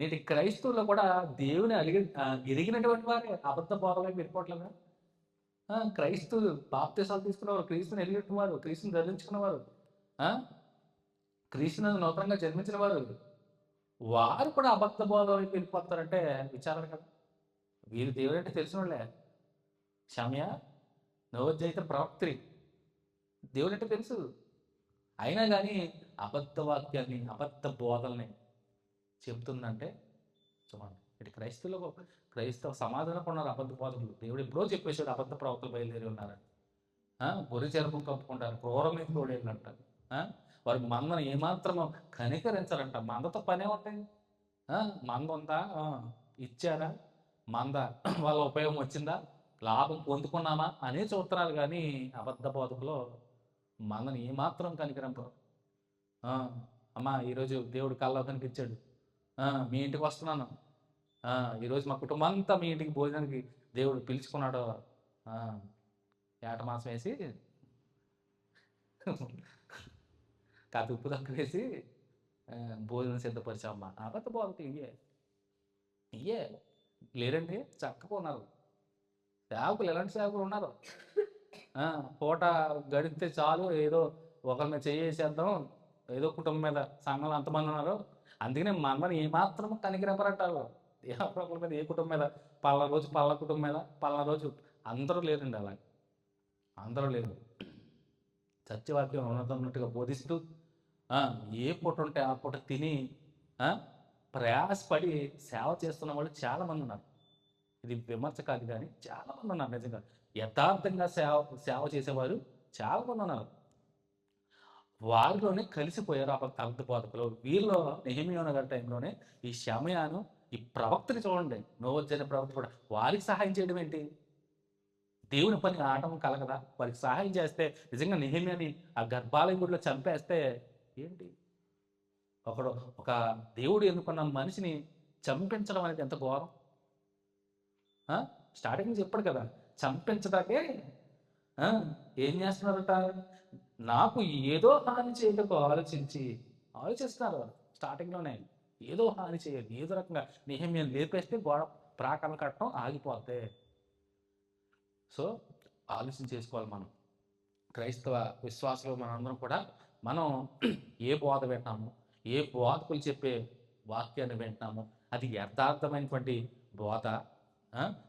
నేటి క్రైస్తవులు కూడా దేవుని అలిగి ఎరిగినటువంటి వారే అబద్ధ బోధలకు వెళ్ళిపోవట్లేదా క్రైస్తవులు బాప్తీసాలు తీసుకున్నవారు క్రీస్తుని ఎరిగినట్టు వారు క్రీస్తుని ధరించుకున్నవారు క్రీస్తుని నూతనంగా జన్మించిన వారు వారు కూడా అబద్ధ బోధ వైపు వెళ్ళిపోతారంటే విచారణ కదా. వీరు దేవుడు అంటే తెలిసిన వాళ్ళే క్షమ్య? నవోద్యయిత ప్రవక్త్రి. దేవుడు అంటే తెలుసు. అయినా కానీ అబద్ధ వాక్యాన్ని అబద్ధ బోధల్ని చెప్తుందంటే చూడండి. ఇటు క్రైస్తవులు క్రైస్తవ సమాధానం ఉన్నారు అబద్ధ బోధకులు. దేవుడు ఎప్పుడో చెప్పేశాడు అబద్ధ ప్రవక్తలు బయలుదేరి ఉన్నారని. గురి గొర్రె కప్పుకుంటారు క్రూర మీద తోడేళ్ళంటారు వారి మందను ఏమాత్రమో కనికరించాలంట మందతో పనే ఉంటాయి మంద ఉందా? ఇచ్చారా? మంద. వాళ్ళ ఉపయోగం వచ్చిందా? లాభం పొందుకున్నామా? అనే చూస్తున్నారు కానీ అబద్ధ బోధకులో మందని ఏమాత్రం కనికరింపరు. అమ్మా ఈరోజు దేవుడు కల్లో కనిపించాడు మీ ఇంటికి వస్తున్నాను. ఈరోజు మా కుటుంబం అంతా మీ ఇంటికి భోజనానికి దేవుడు పిలుచుకున్నాడు. ఏట మాసం వేసి కాదు ఉప్పు తక్కువ వేసి భోజనం సిద్ధపరిచామ్మా అబద్ధ బోధకులు ఇయ్యే. ఇయ్యే. లేరండి చక్కగా ఉన్నారు. సేవకులు ఎలాంటి సేవకులు ఉన్నారు? పూట గడిపితే చాలు. ఏదో ఒకరి మీద చేసేద్దాం ఏదో కుటుంబం మీద సంఘంలో అంతమంది ఉన్నారు. అందుకనే మనమని ఏమాత్రం కనికరింపరంటారు. ఏ ఒకరి మీద ఏ కుటుంబం మీద? పలానా రోజు పలానా కుటుంబం మీద? పలానా రోజు అందరూ లేరండి అలా అందరూ లేరు. సత్యవాక్యం ఉన్నదన్నట్టుగా బోధిస్తూ ఏ పూట ఉంటే ఆ పూట తిని ప్రయాసపడి సేవ చేస్తున్న వాళ్ళు చాలామంది ఉన్నారు. ఇది విమర్శ కాదు కానీ చాలా మంది ఉన్నారు నిజంగా. యథార్థంగా సేవ సేవ చేసేవారు చాలా మంది ఉన్నారు. వారిలోనే కలిసిపోయారు అబద్ధ అబద్ధ బోధకులు వీరిలో నెహిమియోన గారి టైంలోనే ఈ శమయాను ఈ ప్రవక్తని చూడండి. నోవజ్జన ప్రవక్త కూడా. వారికి సహాయం చేయడం ఏంటి? దేవుని పని ఆటం కలగదా వారికి సహాయం చేస్తే నిజంగా నెహిమియాని ఆ గర్భాలయం గుడిలో చంపేస్తే ఏంటి? ఒకడు ఒక దేవుడు ఎన్నుకున్న మనిషిని చంపించడం అనేది ఎంత ఘోరం? స్టార్టింగ్ చెప్పాడు కదా. చంపించడాకే ఏం చేస్తున్నారట? నాకు ఏదో హాని చేయటకు ఆలోచించి ఆలోచిస్తున్నారు వాళ్ళు స్టార్టింగ్లోనే ఏదో హాని చేయాలి ఏదో రకంగా. నిహమ్యం లేపేస్తే గోడ ప్రాకారం కట్టడం ఆగిపోతే. సో ఆలోచన చేసుకోవాలి మనం. క్రైస్తవ విశ్వాసంలో మనందరం కూడా మనం ఏ బోధ వింటాము ఏ బోధకులు చెప్పే వాక్యాన్ని వింటున్నాము అది యథార్థమైనటువంటి బోధ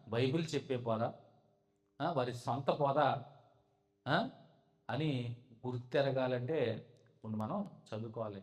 బైబిల్ చెప్పే బోధ వారి సొంత బోధ అని అని గుర్తెరగాలంటే ఇప్పుడు మనం చదువుకోవాలి.